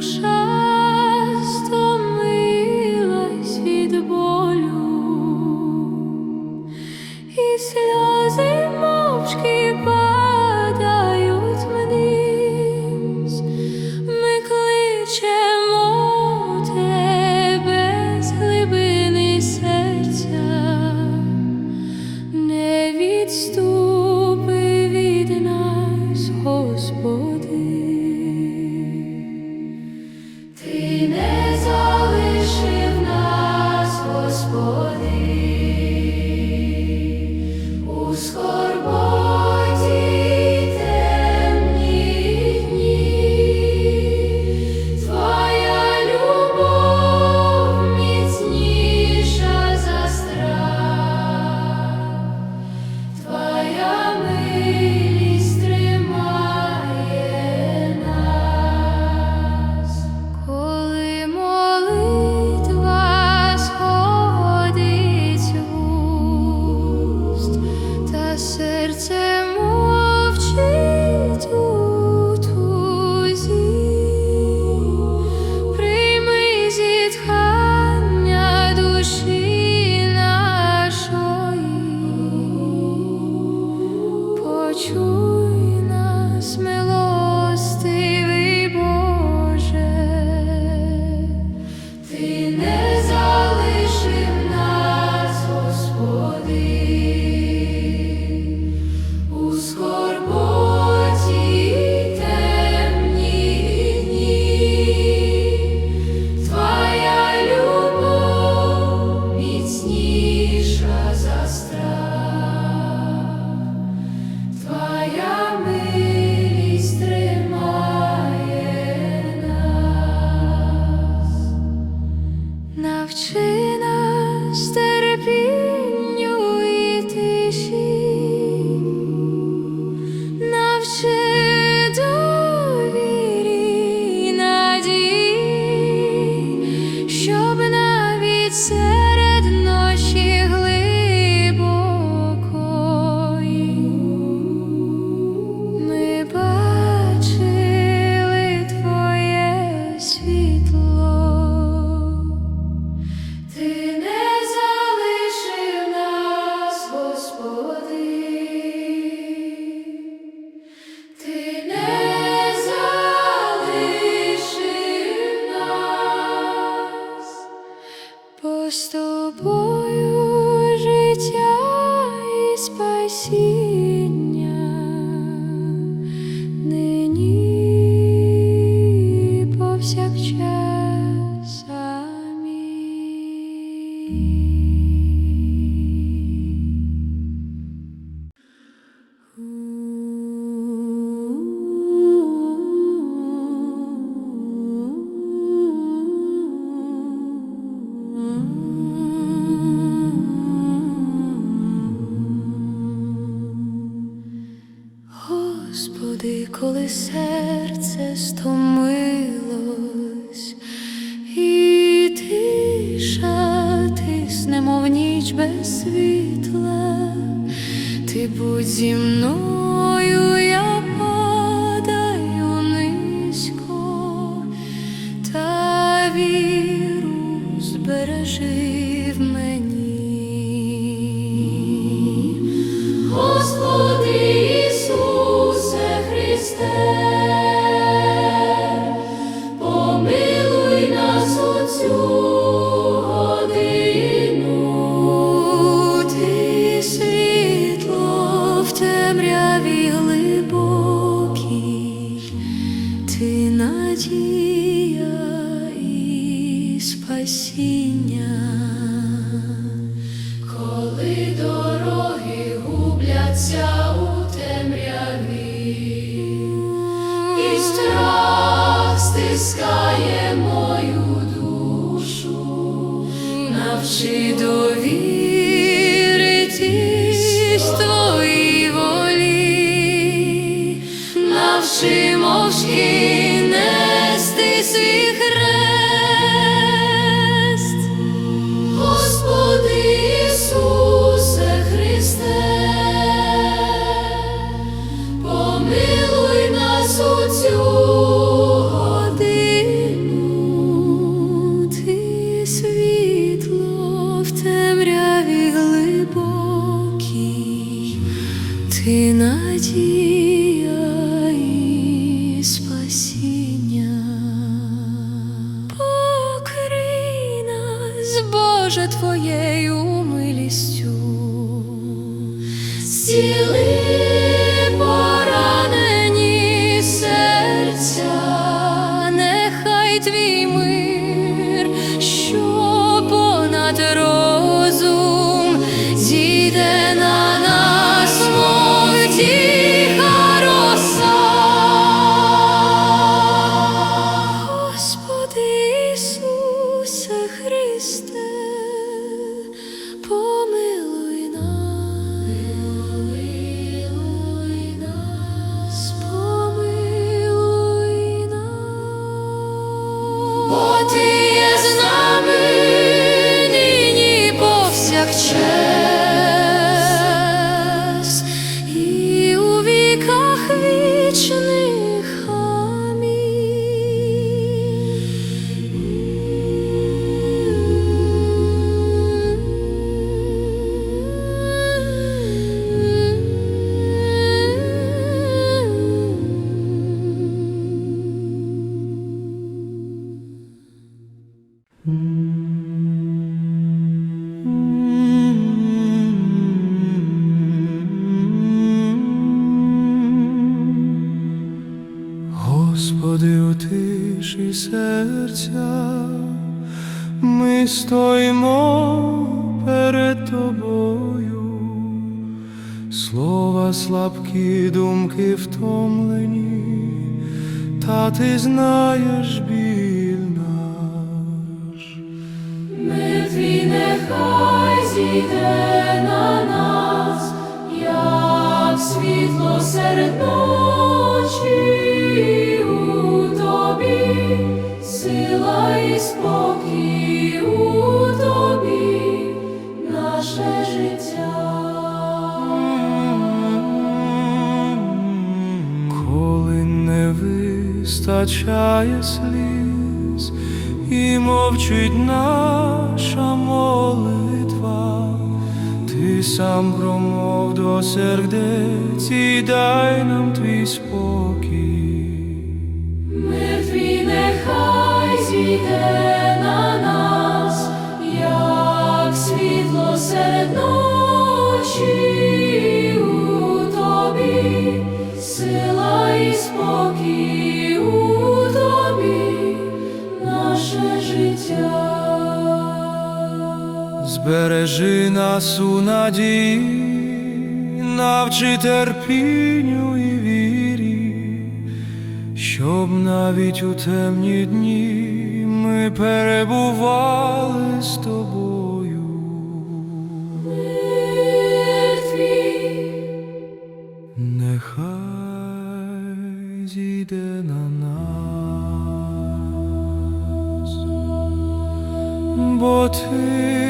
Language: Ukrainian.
Sao серце Господи, коли серце стомилось, і тиша тисне, мов ніч без світла, ти будь зі мною. Насіння, коли дороги губляться у темряві, і страх стискає мою душу, навчи довіритись твоїй волі, навчи мовчки нести свій Ти надія і спасіння, покрий нас, Боже Твоєю. Бо ти ми стоїмо перед Тобою, слова слабкі, думки втомлені, та ти знаєш біль наш. Мир твій нехай зійде на нас, як світло серед ночі у тобі, сила і спокій у тобі, наше життя. Коли не вистачає сліз і мовчить наша молитва, ти сам промов до сердець і дай нам твій спокій. Збережи нас у надії, навчи терпінню і вірі, щоб навіть у темні дні ми перебували з тобою. Нехай зійде на нас, бо ти